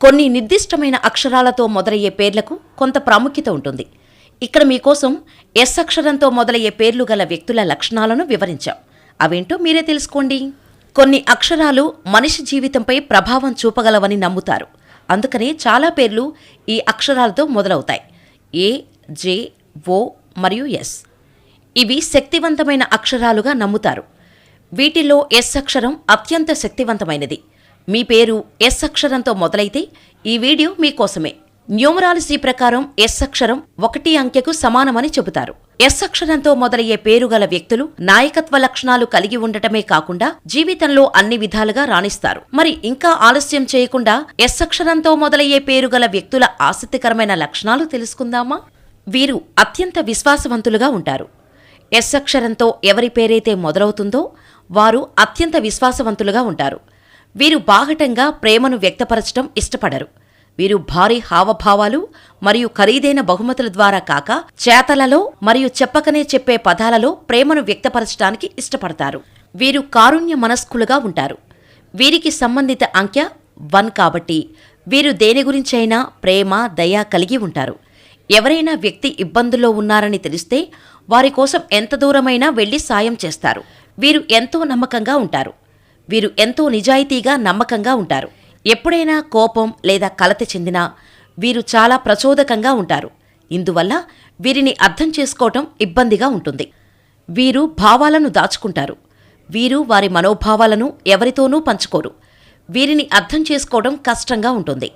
కొన్ని నిర్దిష్టమైన అక్షరాలతో మొదలయ్యే పేర్లకు కొంత ప్రాముఖ్యత ఉంటుంది. ఇక్కడ మీకోసం ఎస్ అక్షరంతో మొదలయ్యే పేర్లు గల వ్యక్తుల లక్షణాలను వివరించాం. అవేంటో మీరే తెలుసుకోండి. కొన్ని అక్షరాలు మనిషి జీవితంపై ప్రభావం చూపగలవని నమ్ముతారు. అందుకనే చాలా పేర్లు ఈ అక్షరాలతో మొదలవుతాయి. ఏ జే ఓ మరియు ఎస్. ఇవి శక్తివంతమైన అక్షరాలుగా నమ్ముతారు. వీటిలో ఎస్ అక్షరం అత్యంత శక్తివంతమైనది. మీ పేరు ఎస్ అక్షరంతో మొదలైతే ఈ వీడియో మీకోసమే న్యూమరాలజీ ప్రకారం ఎస్ అక్షరం ఒకటి అంకెకు సమానమని చెబుతారు. ఎస్ అక్షరంతో మొదలయ్యే పేరు గల వ్యక్తులు నాయకత్వ లక్షణాలు కలిగి ఉండటమే కాకుండా జీవితంలో అన్ని విధాలుగా రాణిస్తారు. మరి ఇంకా ఆలస్యం చేయకుండా ఎస్ అక్షరంతో మొదలయ్యే పేరు గల వ్యక్తుల ఆసక్తికరమైన లక్షణాలు తెలుసుకుందామా? వీరు అత్యంత విశ్వాసవంతులుగా ఉంటారు. ఎస్ అక్షరంతో ఎవరి పేరైతే మొదలవుతుందో వారు అత్యంత విశ్వాసవంతులుగా ఉంటారు. వీరు బాహటంగా ప్రేమను వ్యక్తపరచడం ఇష్టపడరు. వీరు భారీ హావభావాలు మరియు ఖరీదైన బహుమతుల ద్వారా కాక చేతలలో మరియు చెప్పకనే చెప్పే పదాలలో ప్రేమను వ్యక్తపరచడానికి ఇష్టపడతారు. వీరు కారుణ్య మనస్కులుగా ఉంటారు. వీరికి సంబంధిత అంకె వన్ కాబట్టి వీరు దేని గురించైనా ప్రేమ దయ కలిగి ఉంటారు. ఎవరైనా వ్యక్తి ఇబ్బందుల్లో ఉన్నారని తెలిస్తే వారి కోసం ఎంత దూరమైనా వెళ్ళి సాయం చేస్తారు. వీరు ఎంతో నమ్మకంగా ఉంటారు. వీరు ఎంతో నిజాయితీగా నమ్మకంగా ఉంటారు. ఎప్పుడైనా కోపం లేదా కలత చెందినా వీరు చాలా ప్రచోదకంగా ఉంటారు. ఇందువల్ల వీరిని అర్థం చేసుకోవటం ఇబ్బందిగా ఉంటుంది. వీరు భావాలను దాచుకుంటారు. వీరు వారి మనోభావాలను ఎవరితోనూ పంచుకోరు. వీరిని అర్థం చేసుకోవడం కష్టంగా ఉంటుంది.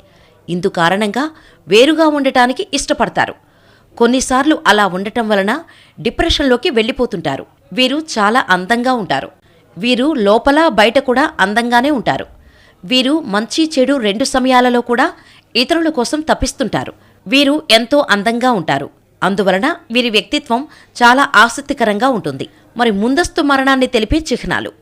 ఇందు కారణంగా వేరుగా ఉండటానికి ఇష్టపడతారు. కొన్నిసార్లు అలా ఉండటం వలన డిప్రెషన్లోకి వెళ్ళిపోతుంటారు. వీరు చాలా అందంగా ఉంటారు. వీరు లోపల బయట కూడా అందంగానే ఉంటారు. వీరు మంచి చెడు రెండు సమయాలలో కూడా ఇతరుల కోసం తప్పిస్తుంటారు. వీరు ఎంతో అందంగా ఉంటారు. అందువలన వీరి వ్యక్తిత్వం చాలా ఆసక్తికరంగా ఉంటుంది. మరి ముందస్తు మరణాన్ని తెలిపే చిహ్నాలు.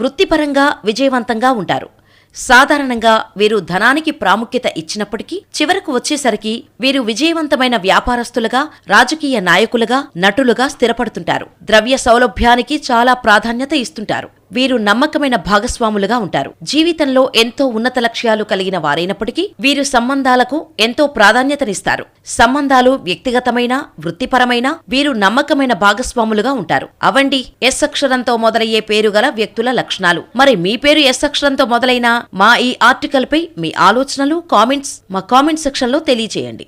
వృత్తిపరంగా విజయవంతంగా ఉంటారు. సాధారణంగా వీరు ధనానికి ప్రాముఖ్యత ఇచ్చినప్పటికీ చివరకు వచ్చేసరికి వీరు విజయవంతమైన వ్యాపారస్తులుగా రాజకీయ నాయకులుగా నటులుగా స్థిరపడుతుంటారు. ద్రవ్య సౌలభ్యానికి చాలా ప్రాధాన్యత ఇస్తుంటారు. వీరు నమ్మకమైన భాగస్వాములుగా ఉంటారు. జీవితంలో ఎంతో ఉన్నత లక్ష్యాలు కలిగిన వారైనప్పటికీ వీరు సంబంధాలకు ఎంతో ప్రాధాన్యతనిస్తారు. సంబంధాలు వ్యక్తిగతమైన వృత్తిపరమైన వీరు నమ్మకమైన భాగస్వాములుగా ఉంటారు. అవండి ఎస్ అక్షరంతో మొదలయ్యే పేరు గల వ్యక్తుల లక్షణాలు. మరి మీ పేరు ఎస్ అక్షరంతో మొదలైన మా ఈ ఆర్టికల్ పై మీ ఆలోచనలు కామెంట్స్ మా కామెంట్ సెక్షన్లో తెలియజేయండి.